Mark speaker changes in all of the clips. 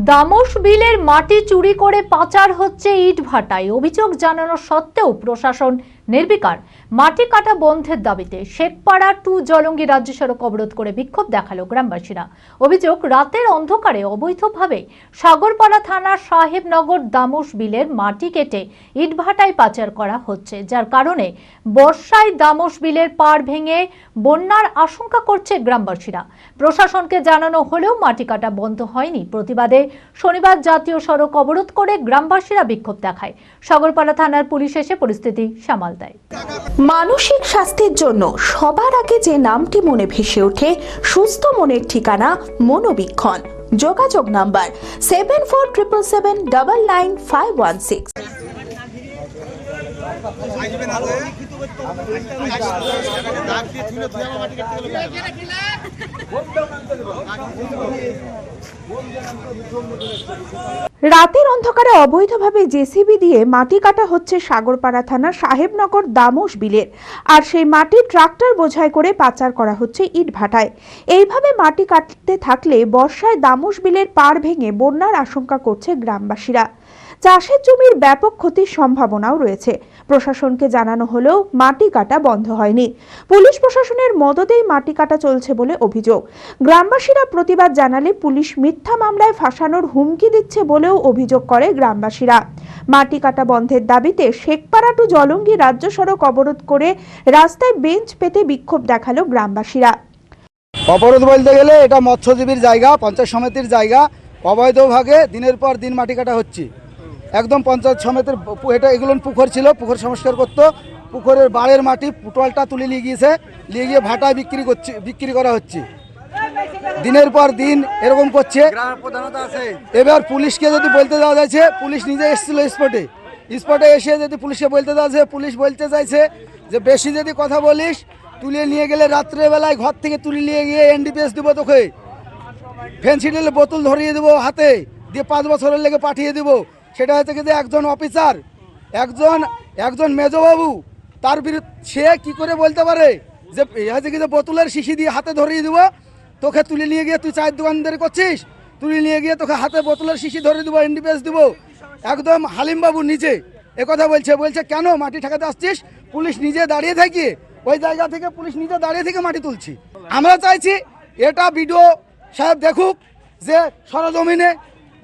Speaker 1: দামোশ বিলের মাটি চুরি করে পাচার হচ্ছে ইট ভাটায় অভিযোগ জানানো সত্ত্বেও প্রশাসন নির্বিকার মাটি কাটা বন্ধের দাবিতে শেখপাড়া টু জলঙ্গি রাজ্য সড়ক অবরোধ করে বিক্ষোভ দেখাল গ্রামবাসীরা। অভিযোগ, রাতের অন্ধকারে অবৈধভাবে সাগরপাড়া থানার সাহেবনগর দামোশ বিলের মাটি কেটে ইটভাটায় পাচার করা হচ্ছে, যার কারণে বর্ষায় দামোশ বিলের পাড় ভেঙে বন্যার আশঙ্কা করছে গ্রামবাসীরা। প্রশাসনকে জানানো হলেও মাটি কাটা বন্ধ হয়নি। প্রতিবাদে শনিবার জাতীয় সড়ক অবরোধ করে গ্রামবাসীরা বিক্ষোভ দেখায়। সাগরপাড়া থানার পুলিশ এসে পরিস্থিতি সামাল দেয়।
Speaker 2: মানসিক স্বাস্থ্যের জন্য সবার আগে যে নামটি মনে ভেসে ওঠে, সুস্থ মনের ঠিকানা মনোবীক্ষণ। যোগাযোগ number seven four triple seven double nine five one six. রাতের অন্ধকারে অবৈধভাবে জেসিবি দিয়ে মাটি কাটা হচ্ছে সাগরপাড়া থানার সাহেবনগর দামোশ বিলের। আর সেই মাটি ট্রাক্টর বোঝাই করে পাচার করা হচ্ছে ইট ভাটায় এইভাবে মাটি কাটতে থাকলে বর্ষায় দামোশ বিলের পাড় ভেঙে বন্যার আশঙ্কা করছে গ্রামবাসীরা। চাষের জমির ব্যাপক ক্ষতির সম্ভাবনাও রয়েছে। প্রশাসনকে জানানো হলেও মাটি কাটা বন্ধ হয়নি। পুলিশ প্রশাসনের মদতেই মাটি কাটা চলছে বলে অভিযোগ। গ্রামবাসীরা প্রতিবাদ জানালে পুলিশ মিথ্যা মামলায় ফাঁসানোর হুমকি দিচ্ছে বলেও অভিযোগ করে গ্রামবাসীরা। মাটি কাটা বন্ধের দাবিতে শেখপাড়া টু জলঙ্গি রাজ্য সড়ক অবরোধ করে রাস্তায় বেঞ্চ পেতে বিক্ষোভ দেখাল গ্রামবাসীরা।
Speaker 3: অবরোধ বলতে গেলে এটা মৎস্যজীবীর জায়গা, পঞ্চায়েত সমিতির জায়গা। অবৈধভাবে দিনের পর দিন মাটি কাটা হচ্ছে। একদম পঞ্চায়েত সমিতির এটা এগুলো পুকুর ছিল, পুকুর সংস্কার করতো। পুকুরের বাড়ের মাটি পুটলটা তুলে নিয়ে গিয়েছে, নিয়ে গিয়ে ভাটায় বিক্রি করছে, বিক্রি করা হচ্ছে। দিনের পর দিন এরকম করছে। এবার পুলিশকে যদি বলতে দেওয়া যাচ্ছে, পুলিশ নিজে এসেছিল স্পটে। স্পটে এসে যদি পুলিশকে বলতে দেওয়া পুলিশ বলতে চাইছে যে বেশি যদি কথা বলিস, তুলে নিয়ে গেলে রাত্রেবেলায় ঘর থেকে তুলে নিয়ে গিয়ে এনডিপিএস দিব তোকে। ফেন্সিডেলে বোতল ধরিয়ে দেবো হাতে, দিয়ে পাঁচ বছরের লেগে পাঠিয়ে দেবো। সেটা হচ্ছে কি যে একজন অফিসার একজন একজন মেজবাবু তার বিরুদ্ধে সে কি করে বলতে পারে? যে কি যে, বোতলের শিশি দিয়ে হাতে ধরিয়ে দেবো, তোকে তুলে নিয়ে গিয়ে তুই চায়ের দোকানদারি করছিস, তুলে নিয়ে গিয়ে তোকে হাতে বোতলের শিশি ধরে দেবো এনডিপিএস দেবো। একদম হালিমবাবু নিজে কথা বলছে বলছে, কেন মাটি ঠেকাতে আসছিস? পুলিশ নিজে দাঁড়িয়ে থাকি, ওই জায়গা থেকে পুলিশ নিজে দাঁড়িয়ে থেকে মাটি তুলছি। আমরা চাইছি এটা ভিডিও সাহেব দেখুক, যে সরজমিনে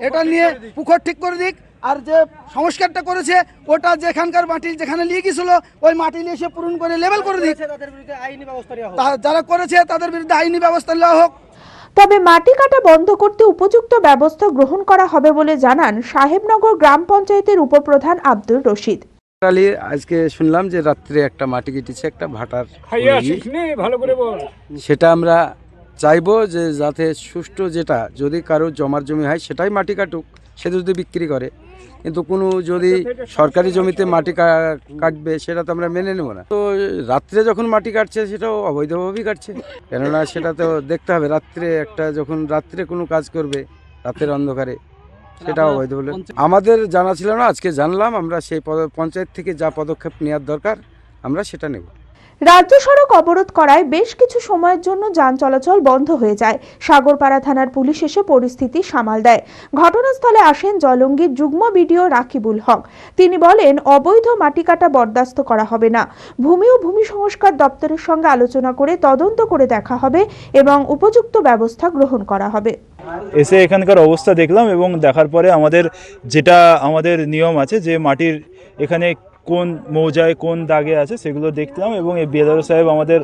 Speaker 3: এটা নিয়ে পুকুর ঠিক করে দিক আর যে সংস্কারটা করেছে ওটা যেখানকার মাটি যেখানে নিয়ে গেছিল ওই মাটি নিয়ে এসে পূরণ করে লেভেল করে দিক তা- যারা করেছে তাদের বিরুদ্ধে আইনি ব্যবস্থা নেওয়া হোক।
Speaker 2: তবে মাটি কাটা বন্ধ করতে উপযুক্ত ব্যবস্থা গ্রহণ করা হবে বলে জানান সাহেবনগর গ্রাম পঞ্চায়েতের উপপ্রধান আব্দুর রশিদ।
Speaker 4: আলী আজকে শুনলাম যে রাত্রে একটা মাটি কেটেছে একটা ভাটার।
Speaker 5: ভালো করে
Speaker 4: সেটা আমরা চাইব যে যাতে সুষ্ঠু যেটা যদি কারও জমার জমি হয় সেটাই মাটি কাটুক। সে যদি বিক্রি করে। কিন্তু কোনো যদি সরকারি জমিতে মাটি কাটবে সেটা তো আমরা মেনে নেব না। তো রাত্রে যখন মাটি কাটছে সেটাও অবৈধভাবেই কাটছে। কেননা সেটা তো দেখতে হবে রাত্রে একটা যখন রাত্রে কোনো কাজ করবে রাতের অন্ধকারে সেটা অবৈধ বলে আমাদের জানা ছিল না আজকে জানলাম আমরা সেই পঞ্চায়েত থেকে যা পদক্ষেপ নেওয়ার দরকার আমরা সেটা নেব।
Speaker 2: রাজ্য সড়ক অবরোধ করায় বেশ কিছু সময়ের জন্য যান চলাচল বন্ধ হয়ে যায়। সাগরপাড়া থানার পুলিশ এসে পরিস্থিতি সামাল দেয়। ঘটনাস্থলে আসেন জলঙ্গির যুগ্ম বিডিও রাকিবুল হক। তিনি বলেন, অবৈধ মাটি কাটা বরদাস্ত করা হবে না। ভূমি ও ভূমি সংস্কার দপ্তরের সঙ্গে আলোচনা করে তদন্ত করে দেখা হবে এবং উপযুক্ত ব্যবস্থা গ্রহণ করা হবে।
Speaker 5: এসে এখানকার অবস্থা দেখলাম এবং দেখার পরে আমাদের যেটা আমাদের নিয়ম আছে যে মাটির এখানে কোন মৌজায় কোন দাগে আছে সেগুলো দেখলাম এবং এই বিএলআর সাহেব আমাদের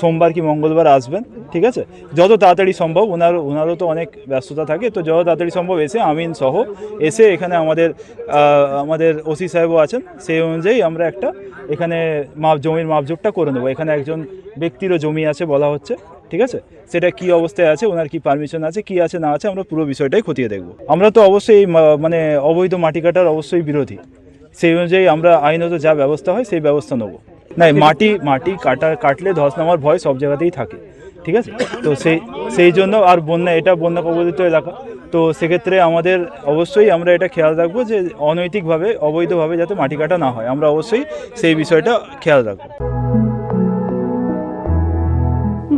Speaker 5: সোমবার কি মঙ্গলবার আসবেন, ঠিক আছে? যত তাড়াতাড়ি সম্ভব ওনার ওনারও তো অনেক ব্যস্ততা থাকে, তো যত তাড়াতাড়ি সম্ভব এসে আমিন সহ এসে এখানে আমাদের আমাদের ওসি সাহেবও আছেন, সেই অনুযায়ী আমরা একটা এখানে মাপ, জমির মাপজোকটা করে নেব। এখানে একজন ব্যক্তিরও জমি আছে বলা হচ্ছে, ঠিক আছে? সেটা কি অবস্থায় আছে, ওনার কি পারমিশন আছে, কি আছে না আছে আমরা পুরো বিষয়টাই খতিয়ে দেখব। আমরা তো অবশ্যই মানে অবৈধ মাটি কাটার অবশ্যই বিরোধী। সেই অনুযায়ী আমরা আইনত যা ব্যবস্থা হয় সেই ব্যবস্থা নেব। না মাটি মাটি কাটা, কাটলে ধস নামার ভয় সব জায়গাতেই থাকে, ঠিক আছে? তো সেই সেই জন্য আর বন্যা, এটা বন্যা কবলিত এলাকা। তো সেক্ষেত্রে আমাদের অবশ্যই আমরা এটা খেয়াল রাখব যে অনৈতিকভাবে, অবৈধভাবে যাতে মাটি কাটা না হয়, আমরা অবশ্যই সেই বিষয়টা খেয়াল রাখব।